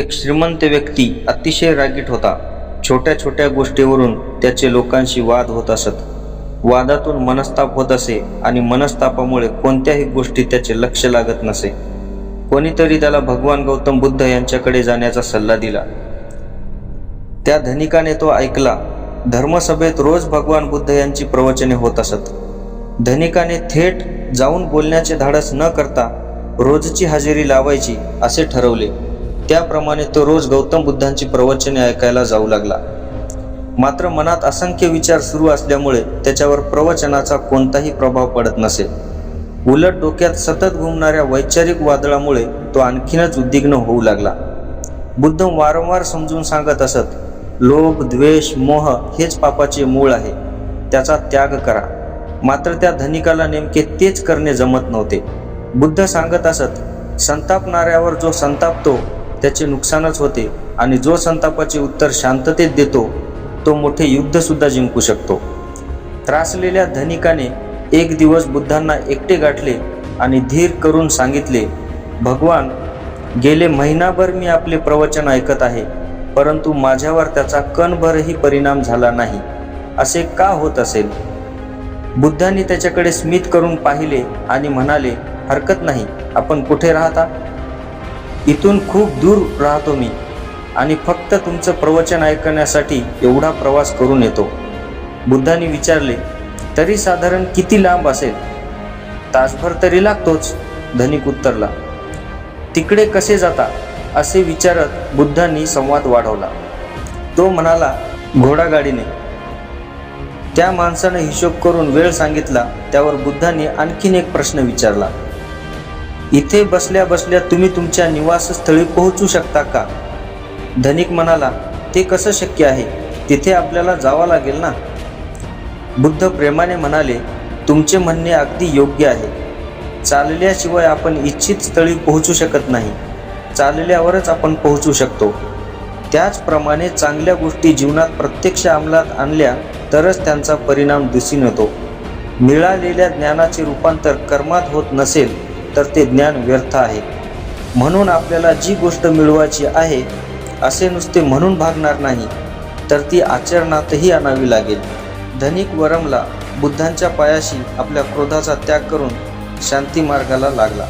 एक श्रीमंत व्यक्ती अतिशय रागीट होता. छोट्या छोट्या गोष्टीवरून त्याचे लोकांशी वाद होत असत. वादातून मनस्ताप होत असे आणि मनस्तापामुळे कोणत्याही गोष्टी त्याचे लक्ष लागत नसे. कोणीतरी त्याला भगवान गौतम बुद्ध यांच्याकडे जाण्याचा सल्ला दिला. त्या धनिकाने तो ऐकला धर्मसभेत रोज भगवान बुद्ध यांची प्रवचने होत असत. धनिकाने थेट जाऊन बोलण्याचे धाडस न करता रोजची हजेरी लावायची असे ठरवले. त्याप्रमाणे तो रोज गौतम बुद्धांची प्रवचने ऐकायला जाऊ लागला. मात्र मनात असंख्य विचार सुरू असल्यामुळे त्याच्यावर प्रवचनाचा कोणताही प्रभाव पडत नसे. उलट डोक्यात सतत घुमणाऱ्या वैचारिक वादळामुळे तो आणखीनच उद्विग्न होऊ लागला. बुद्ध वारंवार समजून सांगत असत लोभ द्वेष मोह हेच पापाचे मूळ आहे. त्याचा त्याग करा. मात्र त्या धनिकाला नेमके तेच करणे जमत नव्हते. बुद्ध सांगत असत संतापणाऱ्यावर जो संतापतो त्याचे नुकसानच होते आणि जो संतापाचे उत्तर शांततेत देतो तो मोठे युद्धसुद्धा जिंकू शकतो. त्रासलेल्या धनिकाने एक दिवस बुद्धांना एकटे गाठले आणि धीर करून सांगितले भगवान गेले महिनाभर मी आपले प्रवचन ऐकत आहे परंतु माझ्यावर त्याचा कणभरही परिणाम झाला नाही. असे का होत असेल? बुद्धांनी त्याच्याकडे स्मित करून पाहिले आणि म्हणाले हरकत नाही आपण कुठे राहता? इथून खूप दूर राहतो मी आणि फक्त तुमचं प्रवचन ऐकण्यासाठी एवढा प्रवास करून येतो. बुद्धांनी विचारले तरी साधारण किती लांब असेल? तासभर तरी लागतोच धनिक उत्तरला. तिकडे कसे जाता? असे विचारत बुद्धांनी संवाद वाढवला. तो म्हणाला घोडागाडीने. त्या माणसानं हिशोब करून वेळ सांगितला त्यावर बुद्धांनी आणखीन एक प्रश्न विचारला. इथे बसल्या बसल्या तुम्ही तुमच्या निवासस्थळी पोहोचू शकता का? धनिक म्हणाला ते कसं शक्य आहे? तिथे आपल्याला जावं लागेल ना? बुद्ध प्रेमाने म्हणाले तुमचे म्हणणे अगदी योग्य आहे. चालल्याशिवाय आपण इच्छित स्थळी पोहोचू शकत नाही. चालल्यावरच आपण पोहोचू शकतो. त्याचप्रमाणे चांगल्या गोष्टी जीवनात प्रत्यक्ष अंमलात आणल्या तरच त्यांचा परिणाम दिसून येतो. मिळालेल्या ज्ञानाचे रूपांतर कर्मात होत नसेल तर ते ज्ञान व्यर्थ आहे. म्हणून आपल्याला जी गोष्ट मिळवायची आहे असे नुसते म्हणून भागणार नाही तर ती आचरणातही आणावी लागेल. धनिक वरमला बुद्धांच्या पायाशी आपल्या क्रोधाचा त्याग करून शांती मार्गाला लागला.